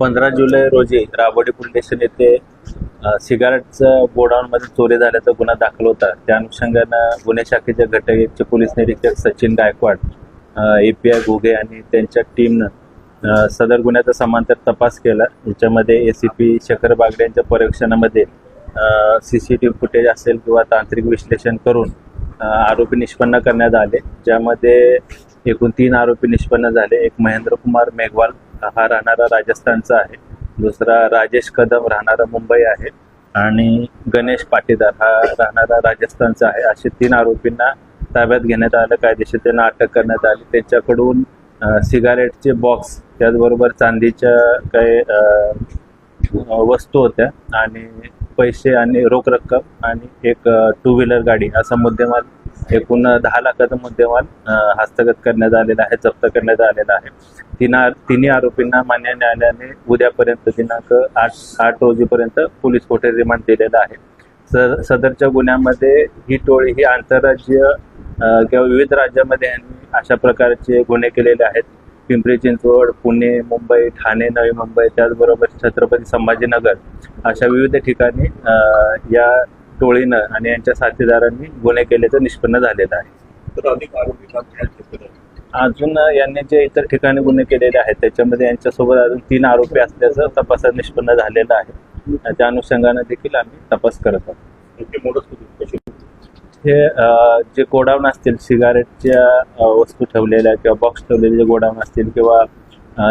पंधरा जुलै रोजी Rabodi police station येथे सिगारेटचं गोडाऊनमध्ये चोरी झाल्याचा गुन्हा दाखल होता. त्या अनुषंगानं गुन्हे शाखेच्या घटकेचे पोलीस निरीक्षक Sachin Gaikwad A P I Ghuge आणि त्यांच्या टीमनं सदर गुन्ह्याचा समांतर तपास केला. याच्यामध्ये A C P Shekhar Bagde यांच्या परीक्षणामध्ये C C T V footage असेल किंवा तांत्रिक विश्लेषण करून आरोपी निष्पन्न करण्यात आले. ज्यामध्ये एकूण तीन आरोपी निष्पन्न झाले. एक महेंद्र कुमार मेघवाल हा राहणारा राजस्थानचा आहे. दुसरा राजेश कदम राहणारा मुंबई आहे. आणि गणेश पाटीदार हा राहणारा राजस्थानचा आहे. असे तीन आरोपींना ताब्यात घेण्यात आलं. कायदेशीर त्यांना अटक करण्यात आली. त्यांच्याकडून सिगारेटचे बॉक्स त्याचबरोबर चांदीच्या काही वस्तू होत्या आणि पैसे आणि रोख रक्कम आणि एक टू व्हीलर गाडी असा मुद्देमाल एकूण दहा लाखाचा मुद्देमाल हस्तगत करण्यात आलेला आहे जप्त करण्यात आलेला आहे. तिना तिन्ही आरोपींना मान्य न्यायालयाने उद्यापर्यंत दिनांक आठ आठ रोजीपर्यंत पोलीस कोठे रिमांड दिलेला आहे. स सदरच्या गुन्ह्यामध्ये ही टोळी ही आंतरराज्य किंवा विविध राज्यामध्ये यांनी अशा प्रकारचे गुन्हे केलेले आहेत. पिंपरी चिंचवड पुणे मुंबई ठाणे नवी मुंबई त्याचबरोबर छत्रपती संभाजीनगर अशा विविध ठिकाणी या टोळीनं आणि यांच्या साथीदारांनी गुन्हे केल्याचं निष्पन्न झालेलं आहे. अजून यांनी जे इतर ठिकाणी गुन्हे केलेले आहेत त्याच्यामध्ये यांच्यासोबत अजून तीन आरोपी असल्याचं तपासात निष्पन्न झालेलं आहे. त्या अनुषंगाने देखील आम्ही तपास करत आहोत. हे जे गोडाऊन असतील सिगारेटच्या वस्तू ठेवलेल्या किंवा बॉक्स ठेवलेले जे गोडाऊन असतील किंवा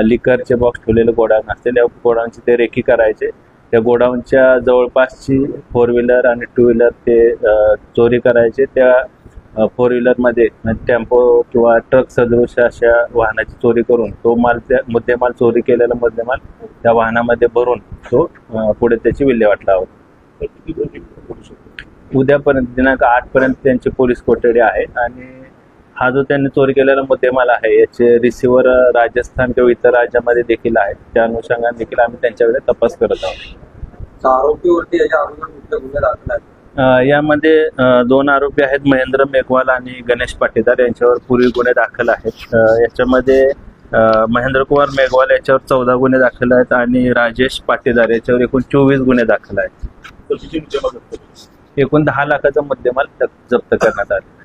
लिकरचे बॉक्स ठेवलेले गोडाऊन असतील या गोडाऊनची ते रेकी करायचे. त्या गोडाऊनच्या जवळपासची फोर व्हीलर आणि टू व्हीलर ते चोरी करायचे. त्या फोर व्हीलरमध्ये टेम्पो किंवा ट्रक सदृश अशा वाहनाची चोरी करून तो माल त्या मुद्देमाल चोरी केलेला मुद्देमाल त्या वाहनामध्ये भरून तो पुढे त्याची विल्हेवाट लावत. उद्यापर्यंत दिनांक आठ पर्यंत त्यांची पोलीस कोठडी आहे आणि हा जो त्यांनी चोरी केलेला मुद्देमाल आहे याचे रिसिव्हर राजस्थान किंवा इतर राज्यामध्ये देखील आहेत. त्या अनुषंगाने देखील आम्ही त्यांच्याकडे तपास करत आहोत. आरोपीवरती गुन्हे दाखल यामध्ये दोन आरोपी आहेत महेंद्र मेघवाल आणि गणेश पाटीदार. यांच्यावर पूर्वी गुन्हे दाखल आहेत. याच्यामध्ये अ, महेंद्र कुमार मेघवाल याच्यावर चौदा गुन्हे दाखल आहेत आणि राजेश पाटीदार याच्यावर एकूण चोवीस गुन्हे दाखल आहेत. एकूण दहा लाखाचा मुद्देमाल जप- जप्त करण्यात आला.